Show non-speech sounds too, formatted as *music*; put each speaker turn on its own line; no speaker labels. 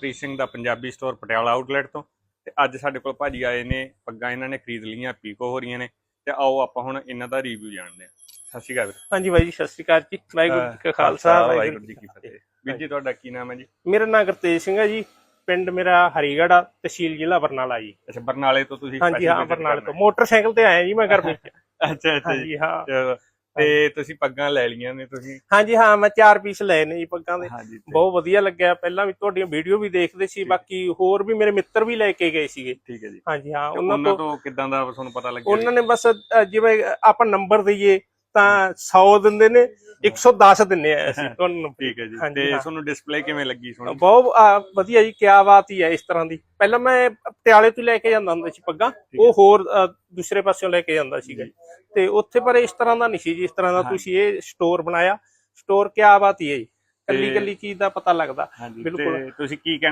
ਪ੍ਰੀਤ ਸਿੰਘ ਦਾ Punjabi store Patiala outlet ਤੋਂ ਤੇ ਅੱਜ ਸਾਡੇ ਕੋਲ ਭਾਜੀ ਆਏ ਨੇ ਪੱਗਾਂ ਇਹਨਾਂ ਨੇ ਖਰੀਦ ਲਈਆਂ ਪੀਕੋ ਹੋ ਰਹੀਆਂ ਨੇ ਤੇ ਆਓ ਆਪਾਂ ਹੁਣ ਇਹਨਾਂ ਦਾ ਰਿਵਿਊ ਜਾਣਦੇ ਹਾਂ। ਸਤਿ ਸ਼੍ਰੀ ਅਕਾਲ।
ਹਾਂਜੀ ਬਾਈ ਜੀ ਸਤਿ ਸ਼੍ਰੀ ਅਕਾਲ ਜੀ ਵਾਹਿਗੁਰੂ ਜੀ ਕਾ ਖਾਲਸਾ
ਵਾਹਿਗੁਰੂ ਜੀ ਕੀ ਫਤਿਹ। ਵੀਰ ਜੀ ਤੁਹਾਡਾ ਕੀ ਨਾਮ ਹੈ ਜੀ?
ਮੇਰਾ ਨਾਮ ਗੁਰਤੇਜ ਸਿੰਘ ਹੈ ਜੀ ਪਿੰਡ ਮੇਰਾ ਹਰੀਗੜ੍ਹ ਆ ਤਹਿਸੀਲ ਜ਼ਿਲ੍ਹਾ ਬਰਨਾਲਾ ਜੀ।
ਅੱਛਾ ਬਰਨਾਲੇ ਤੋਂ ਤੁਸੀਂ
ਹਾਂਜੀ ਹਾਂ ਬਰਨਾਲੇ ਤੋਂ। ਮੋਟਰਸਾਈਕਲ ਤੇ ਆਇਆ ਜੀ ਮੈਂ ਗਰਮੀ ਚ
ਹੈ। ਅੱਛਾ ਅੱਛਾ ਜੀ।
ਹਾਂ।
ਚਲੋ, ਤੇ ਤੁਸੀਂ ਪੱਗਾਂ ਲੈ ਲਈਆਂ ਨੇ ਤੁਸੀਂ?
ਹਾਂਜੀ ਹਾਂ ਮੈਂ ਚਾਰ ਪੀਸ ਲਏ ਨੇ ਜੀ ਪੱਗਾਂ ਦੇ।
ਹਾਂਜੀ ਤੇ-
ਬਹੁਤ ਵਧੀਆ ਲੱਗਿਆ। ਪਹਿਲਾਂ ਵੀ ਤੁਹਾਡੀਆਂ ਵੀਡੀਓ ਵੀ ਦੇਖਦੇ ਸੀ ਬਾਕੀ ਹੋਰ ਵੀ ਮੇਰੇ ਮਿੱਤਰ ਵੀ ਲੈ ਕੇ ਗਏ ਸੀਗੇ।
ਠੀਕ ਹੈ ਜੀ।
ਹਾਂਜੀ ਹਾਂ
ਤੇ
ਉਹਨਾਂ
ਉਹਨਾਂ
ਤੋਂ
ਤੋਂ ਕਿਦਾਂ ਦਾ ਤੁਹਾਨੂੰ ਪਤਾ ਲੱਗਿਆ
ਉਹਨਾਂ ਨੇ ਬਸ ਅ, ਜਿਵੇਂ ਆਪਾਂ ਨੰਬਰ ਦਈਏ ਤਾਂ 100 ਦਿੰਦੇ ਨੇ 110 ਦਿੰਨੇ ਆ ਅਸੀਂ *laughs* ਤੁਹਾਨੂੰ
ਠੀਕ ਹੈ ਜੀ। ਤੇ। ਤੁਹਾਨੂੰ ਡਿਸਪਲੇ ਕਿਵੇਂ ਲੱਗੀ ਸੋਹਣੀ?
ਬਹੁਤ ਵਧੀਆ ਜੀ ਕਿਆ ਬਾਤ ਹੀ ਹੈ ਇਸ ਤਰ੍ਹਾਂ ਦੀ। ਪਹਿਲਾਂ ਮੈਂ ਪਟਿਆਲੇ ਤੋਂ ਲੈ ਕੇ ਜਾਂਦਾ ਹੁੰਦਾ ਸੀ ਪੱਗਾਂ ਉਹ ਹੋਰ ਦੂਸਰੇ ਪਾਸਿਓਂ ਲੈ ਕੇ ਜਾਂਦਾ ਸੀਗਾ। ਤੇ ਉੱਥੇ ਪਰ ਇਸ ਤਰ੍ਹਾਂ ਦਾ ਨਹੀਂ ਸੀ ਜੀ ਇਸ ਤਰ੍ਹਾਂ ਦਾ। ਤੁਸੀਂ ਇਹ ਸਟੋਰ ਬਣਾਇਆ। ਸਟੋਰ ਕਿਆ ਬਾਤ ਹੀ ਹੈ ਜੀ ਕੱਲੀ ਕੱਲੀ ਚੀਜ਼ ਦਾ ਪਤਾ ਲੱਗਦਾ। ਬਿਲਕੁਲ।
ਤੁਸੀਂ ਕੀ ਕਹਿਣਾ